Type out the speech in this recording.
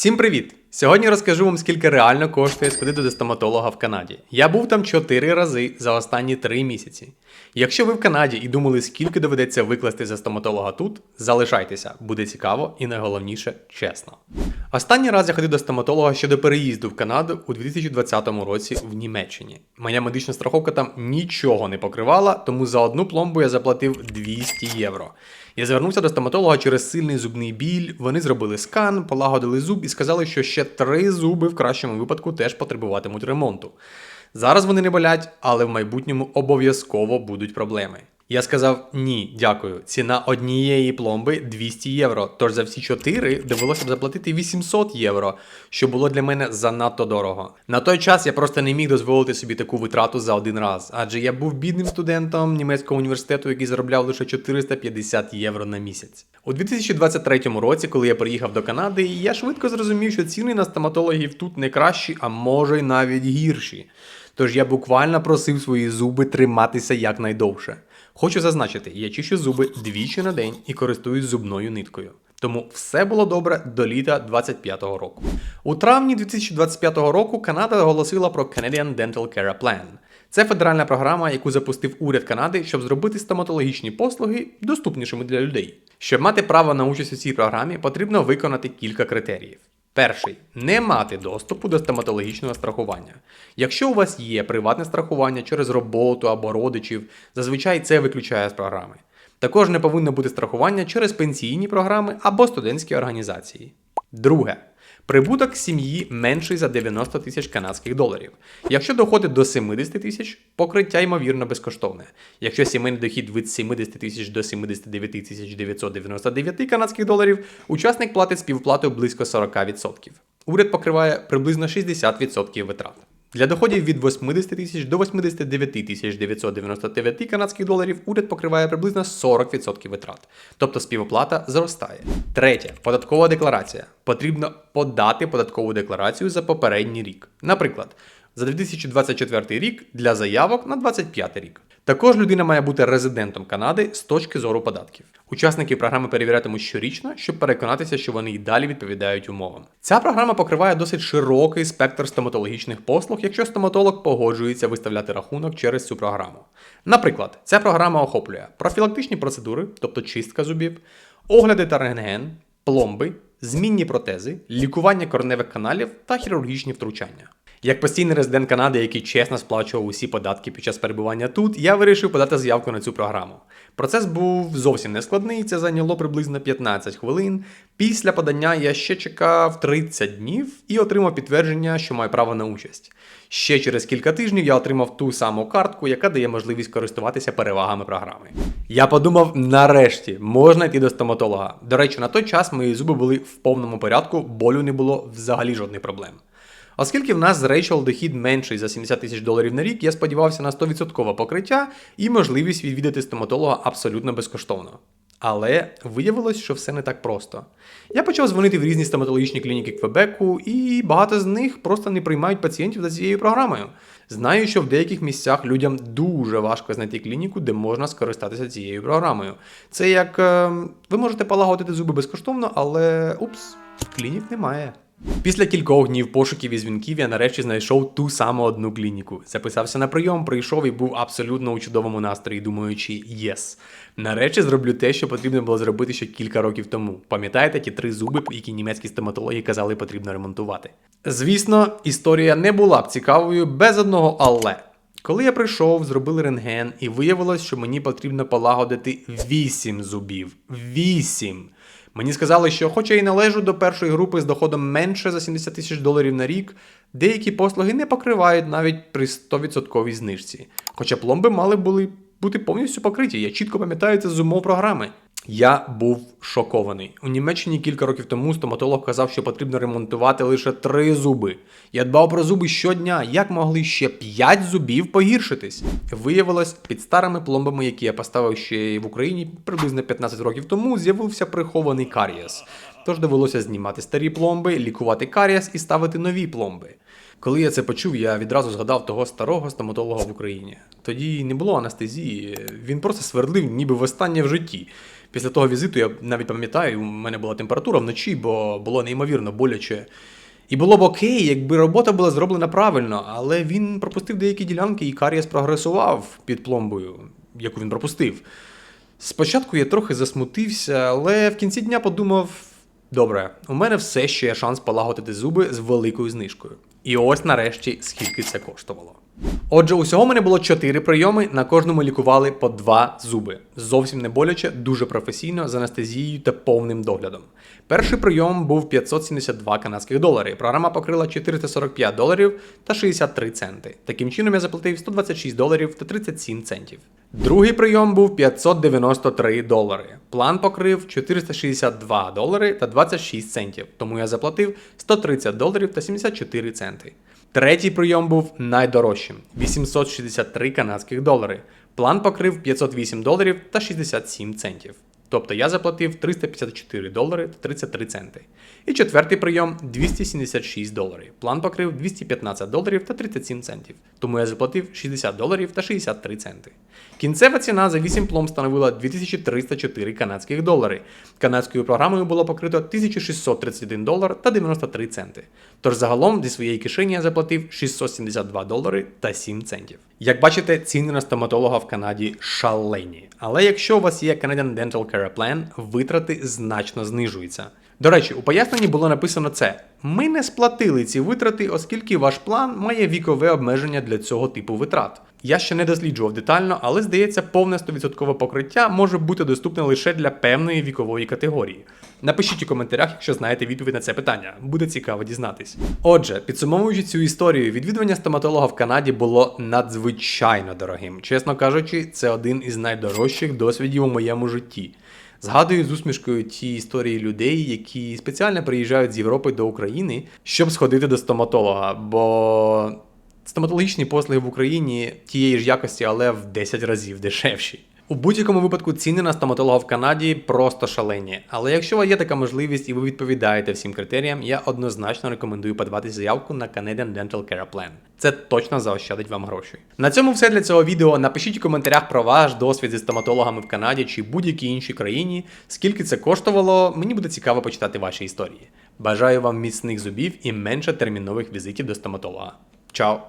Всім привіт! Сьогодні розкажу вам, скільки реально коштує сходити до стоматолога в Канаді. Я був там 4 рази за останні 3 місяці. Якщо ви в Канаді і думали, скільки доведеться викласти за стоматолога тут, залишайтеся, буде цікаво і найголовніше чесно. Останній раз я ходив до стоматолога щодо переїзду в Канаду у 2020 році в Німеччині. Моя медична страховка там нічого не покривала, тому за одну пломбу я заплатив 200 євро. Я звернувся до стоматолога через сильний зубний біль. Вони зробили скан, полагодили зуб і сказали, що ще три зуби в кращому випадку теж потребуватимуть ремонту. Зараз вони не болять, але в майбутньому обов'язково будуть проблеми. Я сказав ні, дякую. Ціна однієї пломби 200 євро. Тож за всі чотири довелося б заплатити 800 євро, що було для мене занадто дорого. На той час я просто не міг дозволити собі таку витрату за один раз, адже я був бідним студентом німецького університету, який заробляв лише 450 євро на місяць. У 2023 році, коли я приїхав до Канади, я швидко зрозумів, що ціни на стоматологів тут не кращі, а може й навіть гірші. Тож я буквально просив свої зуби триматися якнайдовше. Хочу зазначити, я чищу зуби двічі на день і користуюсь зубною ниткою. Тому все було добре до літа 25-го року. У травні 2025 року Канада оголосила про Canadian Dental Care Plan. Це федеральна програма, яку запустив уряд Канади, щоб зробити стоматологічні послуги доступнішими для людей. Щоб мати право на участь у цій програмі, потрібно виконати кілька критеріїв. Перший не мати доступу до стоматологічного страхування. Якщо у вас є приватне страхування через роботу або родичів, зазвичай це виключає з програми. Також не повинно бути страхування через пенсійні програми або студентські організації. Друге. Прибуток сім'ї менший за 90 тисяч канадських доларів. Якщо доходить до 70 тисяч, покриття ймовірно безкоштовне. Якщо сімейний дохід від 70 тисяч до 79 тисяч 999 канадських доларів, учасник платить співплату близько 40%. Уряд покриває приблизно 60% витрат. Для доходів від 80 тисяч до 89 тисяч 999 канадських доларів уряд покриває приблизно 40% витрат, тобто співоплата зростає. Третє податкова декларація. Потрібно подати податкову декларацію за попередній рік. Наприклад, за 2024 рік для заявок на 2025 рік. Також людина має бути резидентом Канади з точки зору податків. Учасники програми перевірятимуть щорічно, щоб переконатися, що вони й далі відповідають умовам. Ця програма покриває досить широкий спектр стоматологічних послуг, якщо стоматолог погоджується виставляти рахунок через цю програму. Наприклад, ця програма охоплює профілактичні процедури, тобто чистка зубів, огляди та рентген, пломби, змінні протези, лікування кореневих каналів та хірургічні втручання. Як постійний резидент Канади, який чесно сплачував усі податки під час перебування тут, я вирішив подати заявку на цю програму. Процес був зовсім не складний, це зайняло приблизно 15 хвилин. Після подання я ще чекав 30 днів і отримав підтвердження, що маю право на участь. Ще через кілька тижнів я отримав ту саму картку, яка дає можливість користуватися перевагами програми. Я подумав, нарешті можна йти до стоматолога. До речі, на той час мої зуби були в повному порядку, болю не було взагалі жодних проблем. Оскільки в нас з Рейчел дохід менший за 70 тисяч доларів на рік, я сподівався на 100% покриття і можливість відвідати стоматолога абсолютно безкоштовно. Але виявилось, що все не так просто. Я почав дзвонити в різні стоматологічні клініки Квебеку, і багато з них просто не приймають пацієнтів за цією програмою. Знаю, що в деяких місцях людям дуже важко знайти клініку, де можна скористатися цією програмою. Це як е, ви можете полагодити зуби безкоштовно, але упс, клінік немає. Після кількох днів пошуків і дзвінків я нарешті знайшов ту саму одну клініку. Записався на прийом, прийшов і був абсолютно у чудовому настрої, думаючи єс. Нарешті зроблю те, що потрібно було зробити ще кілька років тому. Пам'ятаєте ті три зуби, які німецькі стоматологи казали, потрібно ремонтувати? Звісно, історія не була б цікавою без одного але. Коли я прийшов, зробили рентген, і виявилось, що мені потрібно полагодити 8 зубів. 8! Мені сказали, що, хоча і належу до першої групи з доходом менше за 70 тисяч доларів на рік, деякі послуги не покривають навіть при 100% знижці. Хоча пломби мали були бути повністю покриті. Я чітко пам'ятаю це з умов програми. Я був шокований. У Німеччині кілька років тому стоматолог казав, що потрібно ремонтувати лише три зуби. Я дбав про зуби щодня. Як могли ще п'ять зубів погіршитись? Виявилось, під старими пломбами, які я поставив ще в Україні приблизно 15 років тому, з'явився прихований карієс. Тож довелося знімати старі пломби, лікувати карієс і ставити нові пломби. Коли я це почув, я відразу згадав того старого стоматолога в Україні. Тоді не було анестезії, він просто свердлив, ніби востаннє в житті. Після того візиту я навіть пам'ятаю, у мене була температура вночі, бо було неймовірно боляче. І було б окей, якби робота була зроблена правильно, але він пропустив деякі ділянки, і карієс прогресував під пломбою, яку він пропустив. Спочатку я трохи засмутився, але в кінці дня подумав: добре, у мене все ще є шанс полагодити зуби з великою знижкою. І ось нарешті скільки це коштувало. Отже, усього мене було 4 прийоми, на кожному лікували по 2 зуби. Зовсім не боляче, дуже професійно, з анестезією та повним доглядом. Перший прийом був 572 канадських долари. Програма покрила 445 доларів та 63 центи. Таким чином я заплатив 126 доларів та 37 центів. Другий прийом був 593 долари. План покрив 462 долари та 26 центів, тому я заплатив 130 доларів та 74 центи. Третій прийом був найдорожчим 863 канадських долари. План покрив 508 доларів та 67 центів. Тобто я заплатив 354 долари та 33 центи. І четвертий прийом 276 доларів. План покрив 215 доларів та 37 центів. Тому я заплатив 60 доларів та 63 центи. Кінцева ціна за 8 пломб становила 2304 канадських долари. Канадською програмою було покрито 1631 долар та 93 центи. Тож загалом зі своєї кишені я заплатив 672 долари та 7 центів. Як бачите, ціни на стоматолога в Канаді шалені. Але якщо у вас є Canadian Dental Care Plan, витрати значно знижуються. До речі, у поясненні було написано це: ми не сплатили ці витрати, оскільки ваш план має вікове обмеження для цього типу витрат. Я ще не досліджував детально, але здається, повне 100% покриття може бути доступне лише для певної вікової категорії. Напишіть у коментарях, якщо знаєте відповідь на це питання. Буде цікаво дізнатись. Отже, підсумовуючи цю історію, відвідування стоматолога в Канаді було надзвичайно дорогим. Чесно кажучи, це один із найдорожчих досвідів у моєму житті. Згадую з усмішкою ті історії людей, які спеціально приїжджають з Європи до України, щоб сходити до стоматолога. Бо стоматологічні послуги в Україні тієї ж якості, але в 10 разів дешевші. У будь-якому випадку ціни на стоматолога в Канаді просто шалені. Але якщо у є така можливість і ви відповідаєте всім критеріям, я однозначно рекомендую подавати заявку на Canadian Dental Care Plan. Це точно заощадить вам гроші. На цьому все для цього відео. Напишіть у коментарях про ваш досвід зі стоматологами в Канаді чи будь-якій іншій країні. Скільки це коштувало, мені буде цікаво почитати ваші історії. Бажаю вам міцних зубів і менше термінових візитів до стоматолога. Чао!